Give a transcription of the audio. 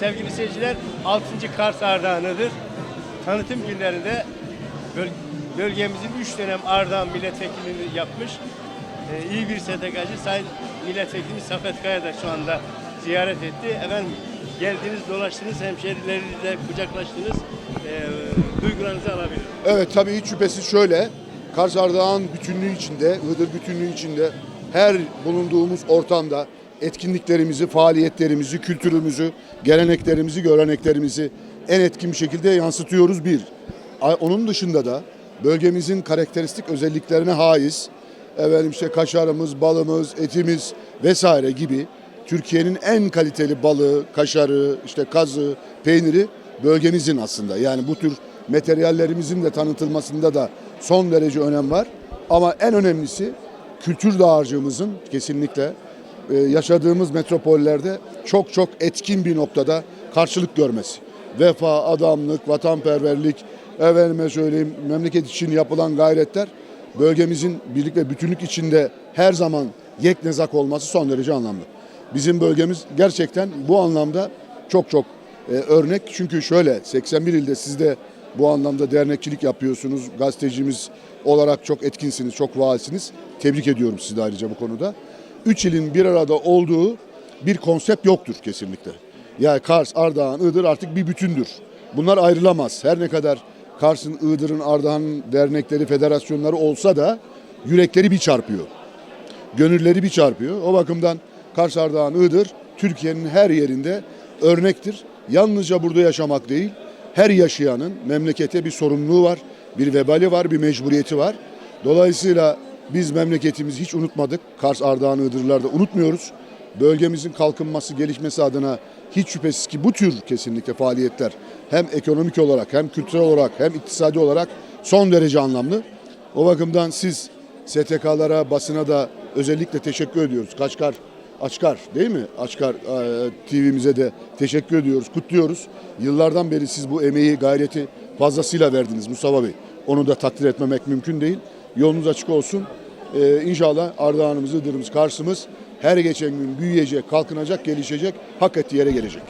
sevgili seyirciler 6. Kars Ardahanı'dır. Tanıtım günlerinde böl- bölgemizin 3 dönem Ardahan milletvekilliğini yapmış e, iyi bir STK'cı Sayın Milletvekilimiz Safet Kaya da şu anda ziyaret etti. Efendim geldiniz, dolaştınız, hemşerilerinizle kucaklaştınız. E, duygularınızı alabilirim. Evet tabii hiç şüphesiz şöyle. Kars Ardahan bütünlüğü içinde, Iğdır bütünlüğü içinde her bulunduğumuz ortamda etkinliklerimizi, faaliyetlerimizi, kültürümüzü, geleneklerimizi, göreneklerimizi en etkin bir şekilde yansıtıyoruz bir. Onun dışında da bölgemizin karakteristik özelliklerine haiz, efendim işte kaşarımız, balımız, etimiz vesaire gibi Türkiye'nin en kaliteli balığı, kaşarı, işte kazı, peyniri bölgemizin aslında. Yani bu tür materyallerimizin de tanıtılmasında da son derece önem var. Ama en önemlisi kültür dağarcığımızın kesinlikle yaşadığımız metropollerde çok çok etkin bir noktada karşılık görmesi. Vefa, adamlık, vatanperverlik, efendime söyleyeyim memleket için yapılan gayretler bölgemizin birlik ve bütünlük içinde her zaman yeknezak olması son derece anlamlı. Bizim bölgemiz gerçekten bu anlamda çok çok e, örnek. Çünkü şöyle 81 ilde siz de bu anlamda dernekçilik yapıyorsunuz. Gazetecimiz olarak çok etkinsiniz, çok faalsiniz. Tebrik ediyorum sizi ayrıca bu konuda. Üç ilin bir arada olduğu bir konsept yoktur kesinlikle. Yani Kars, Ardahan, Iğdır artık bir bütündür. Bunlar ayrılamaz. Her ne kadar Kars'ın, Iğdır'ın, Ardahan'ın dernekleri, federasyonları olsa da yürekleri bir çarpıyor gönülleri bir çarpıyor. O bakımdan Kars Ardahan Iğdır Türkiye'nin her yerinde örnektir. Yalnızca burada yaşamak değil, her yaşayanın memlekete bir sorumluluğu var, bir vebali var, bir mecburiyeti var. Dolayısıyla biz memleketimizi hiç unutmadık. Kars Ardahan Iğdırlarda unutmuyoruz. Bölgemizin kalkınması, gelişmesi adına hiç şüphesiz ki bu tür kesinlikle faaliyetler hem ekonomik olarak hem kültürel olarak hem iktisadi olarak son derece anlamlı. O bakımdan siz STK'lara, basına da özellikle teşekkür ediyoruz. Kaçkar, Açkar değil mi? Açkar e, TV'mize de teşekkür ediyoruz, kutluyoruz. Yıllardan beri siz bu emeği, gayreti fazlasıyla verdiniz Mustafa Bey. Onu da takdir etmemek mümkün değil. Yolunuz açık olsun. E, inşallah Ardahan'ımız, Iğdır'ımız, Kars'ımız her geçen gün büyüyecek, kalkınacak, gelişecek, hak ettiği yere gelecek.